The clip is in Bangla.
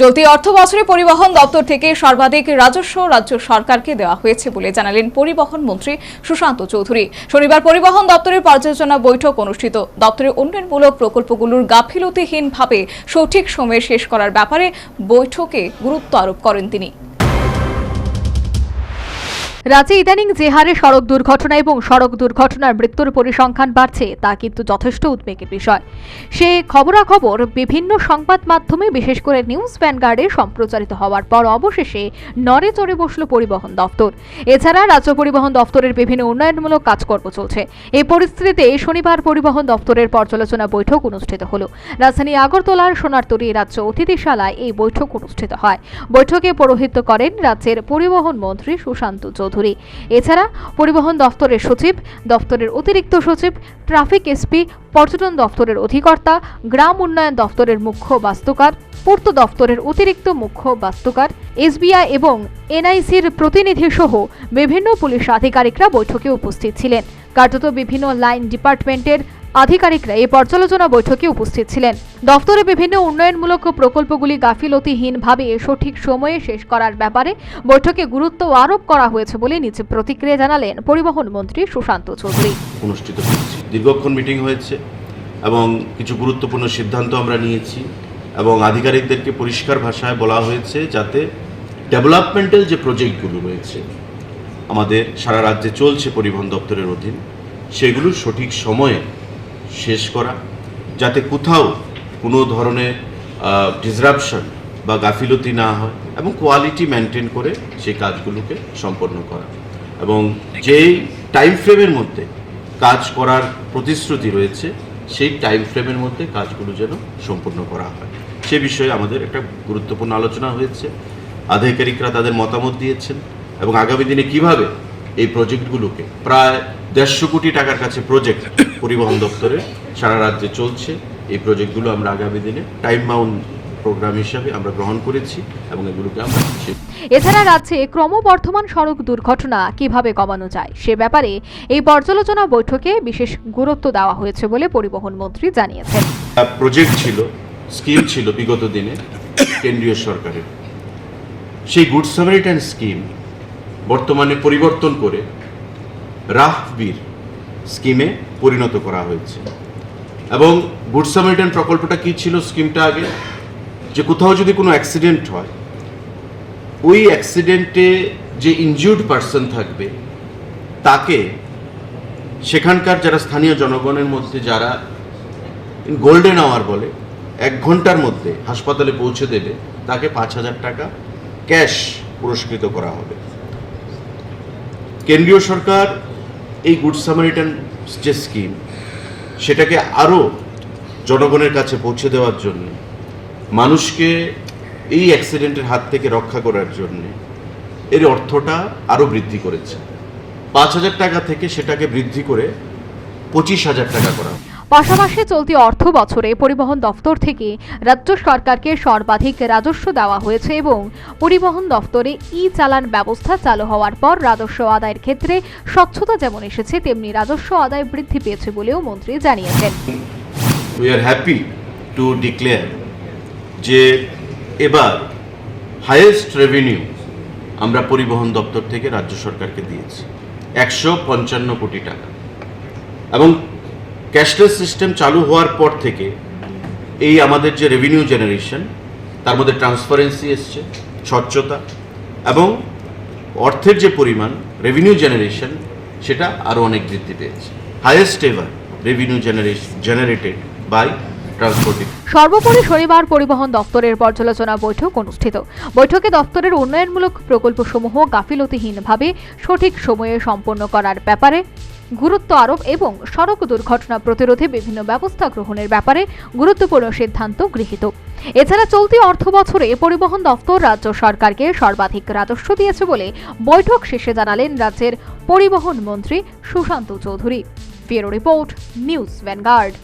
চলতি অর্থ বছরে পরিবহন দপ্তর থেকে সর্বাধিক রাজস্ব রাজ্য সরকারকে দেওয়া হয়েছে বলে জানালেন পরিবহন মন্ত্রী সুশান্ত চৌধুরী। শনিবার পরিবহন দপ্তরের পর্যালোচনা বৈঠক অনুষ্ঠিত। দপ্তরের উন্নয়নমূলক প্রকল্পগুলোর গাফিলতিহীনভাবে সঠিক সময়ে শেষ করার ব্যাপারে বৈঠকে গুরুত্ব আরোপ করেন তিনি। রাজ্যে ইদানিং যে হারে সড়ক দুর্ঘটনা এবং সড়ক দুর্ঘটনার মৃত্যুর পরিসংখ্যান বাড়ছে, তা কিন্তু যথেষ্ট উদ্বেগের বিষয়। সে খবরাখবর বিভিন্ন সংবাদ মাধ্যমে, বিশেষ করে নিউজ ভ্যানগার্ডে সম্প্রচারিত হওয়ার পর অবশেষে নড়ে চড়ে বসল পরিবহন দপ্তর এছাড়া রাজ্য পরিবহন দপ্তরের বিভিন্ন উন্নয়নমূলক কাজকর্ম চলছে। এই পরিস্থিতিতে শনিবার পরিবহন দপ্তরের পর্যালোচনা বৈঠক অনুষ্ঠিত হল। রাজধানী আগরতলার সোনারতরী রাজ্য অতিথিশালায় এই বৈঠক অনুষ্ঠিত হয়। বৈঠকে পৌরোহিত্য করেন রাজ্যের পরিবহন মন্ত্রী সুশান্ত চৌধুরী। এছাড়া পরিবহন দফতরের সচিব, দফতরের অতিরিক্ত সচিব, ট্রাফিক এসপি, পর্যটন দফতরের অধিকর্তা, গ্রাম উন্নয়ন দফতরের মুখ্য বাস্তুকার, পূর্ত দফতরের অতিরিক্ত মুখ্য বাস্তুকার, এসবিআই এবং এনআইসির প্রতিনিধি সহ বিভিন্ন পুলিশ আধিকারিকরা বৈঠকে উপস্থিত ছিলেন। কার্যত বিভিন্ন লাইন ডিপার্টমেন্টের আধিকারিকরা এই পর্যালোচনা বৈঠকে উপস্থিত ছিলেন। দফতরে বিভিন্ন উন্নয়নমূলক প্রকল্পগুলি গাফিলতিহীনভাবে সঠিক সময়ে শেষ করার ব্যাপারে বৈঠকে গুরুত্ব আরোপ করা হয়েছে বলে নিচে প্রতিক্রিয়া জানালেন পরিবহন মন্ত্রী সুশান্ত চৌধুরী। অনুষ্ঠিত হয়েছে। দীর্ঘক্ষণ মিটিং হয়েছে এবং কিছু গুরুত্বপূর্ণ সিদ্ধান্ত আমরা নিয়েছি এবং আধিকারিকদেরকে পরিষ্কার ভাষায় বলা হয়েছে যাতে ডেভেলপমেন্টাল যে প্রজেক্টগুলো রয়েছে, আমাদের সারা রাজ্যে চলছে পরিবহন দপ্তরের অধীন, সেগুলো সঠিক সময়ে শেষ করা, যাতে কোথাও কোনো ধরনের ডিসরাপশন বা গাফিলতি না হয় এবং কোয়ালিটি মেনটেন করে সেই কাজগুলোকে সম্পন্ন করা। এবং যেই টাইম ফ্রেমের মধ্যে কাজ করার প্রতিশ্রুতি রয়েছে, সেই টাইম ফ্রেমের মধ্যে কাজগুলো যেন সম্পূর্ণ করা হয়। সে বিষয়ে আমাদের একটা গুরুত্বপূর্ণ আলোচনা হয়েছে। আধিকারিকরা তাদের মতামত দিয়েছেন এবং আগামী দিনে কীভাবে এই প্রজেক্টগুলোকে। প্রায় দেড়শো কোটি টাকার কাছে প্রজেক্ট পরিবহন দপ্তরে সারা রাজ্যে চলছে। এই প্রজেক্টগুলো আমরা আগামী দিনে টাইম বাউন্ড প্রোগ্রাম হিসাবে আমরা গ্রহণ করেছি এবং এগুলোকে আমরা এছাড়া রাজ্যে ক্রমবর্ধমান সড়ক দুর্ঘটনা কীভাবে কমানো যায় সে ব্যাপারে এই পর্যালোচনা বৈঠকে বিশেষ গুরুত্ব দেওয়া হয়েছে বলে পরিবহন মন্ত্রী জানিয়েছেন। প্রজেক্ট ছিল স্কিম ছিল বিগত দিনে কেন্দ্রীয় সরকারের। সেই গুড সামারিটান স্কিম বর্তমানে পরিবর্তন করে রাহবীর স্কিমে পরিণত করা হয়েছে। এবং গুড সামারিটান প্রকল্পটা কি ছিল স্কিমটা আগে? যে কোথাও যদি কোনো অ্যাক্সিডেন্ট হয়, ওই অ্যাক্সিডেন্টে যে ইনজিউর্ড পার্সন থাকবে, তাকে সেখানকার যারা স্থানীয় জনগণের মধ্যে, যারা গোল্ডেন আওয়ার বলে, এক ঘণ্টার মধ্যে হাসপাতালে পৌঁছে দেবে, তাকে পাঁচ হাজার টাকা ক্যাশ পুরস্কৃত করা হবে। কেন্দ্রীয় সরকার এই গুড সামারিটান যে স্কিম সেটাকে আরও জনগণের কাছে পৌঁছে দেওয়ার জন্য, মানুষকে এই অ্যাক্সিডেন্টের হাত থেকে রক্ষা করার জন্য এর অর্থটা আরও বৃদ্ধি করেছে পাঁচ হাজার টাকা থেকে সেটাকে বৃদ্ধি করে পঁচিশ হাজার টাকা করা। পাশাপাশি চলতি অর্থ বছরে পরিবহন দফতর থেকে রাজ্য সরকারকে সর্বাধিক রাজস্ব দেওয়া হয়েছে এবং পরিবহন দফতরে ই চালান ব্যবস্থা চালু হওয়ার পর রাজস্ব আদায়ের ক্ষেত্রে স্বচ্ছতা যেমন এসেছে, তেমনি রাজস্ব আদায় বৃদ্ধি পেয়েছে বলেও মন্ত্রী জানিয়েছেন। We are happy to declare যে এবার হাইয়েস্ট রেভিনিউ আমরা পরিবহন দপ্তর থেকে রাজ্য সরকারকে দিয়েছি, একশো পঞ্চান্ন কোটি টাকা। এবং ক্যাশলেস সিস্টেম চালু হওয়ার পর থেকে এই আমাদের যে রেভিনিউ জেনারেশন তার মধ্যে ট্রান্সপারেন্সি এসছে, স্বচ্ছতা এবং অর্থের যে পরিমাণ রেভিনিউ জেনারেশন সেটা আরও অনেক বৃদ্ধি পেয়েছে। Highest ever revenue generation generated by সর্বোপরি শনিবার পরিবহন দপ্তরের পর্যালোচনা বৈঠক অনুষ্ঠিত। বৈঠকে দপ্তরের উন্নয়নমূলক প্রকল্পসমূহ গাফিলতিহীনভাবে সঠিক সময়ে সম্পন্ন করার ব্যাপারে গুরুত্ব আরোপ এবং সড়ক দুর্ঘটনা প্রতিরোধে বিভিন্ন ব্যবস্থা গ্রহণের ব্যাপারে গুরুত্বপূর্ণ সিদ্ধান্ত গৃহীত। এছাড়া চলতি অর্থ বছরে পরিবহন দপ্তর রাজ্য সরকারকে সর্বাধিক রাজস্ব দিয়েছে বলে বৈঠক শেষে জানালেন রাজ্যের পরিবহন মন্ত্রী Sushanta Chowdhury. Bureau report, news Vanguard.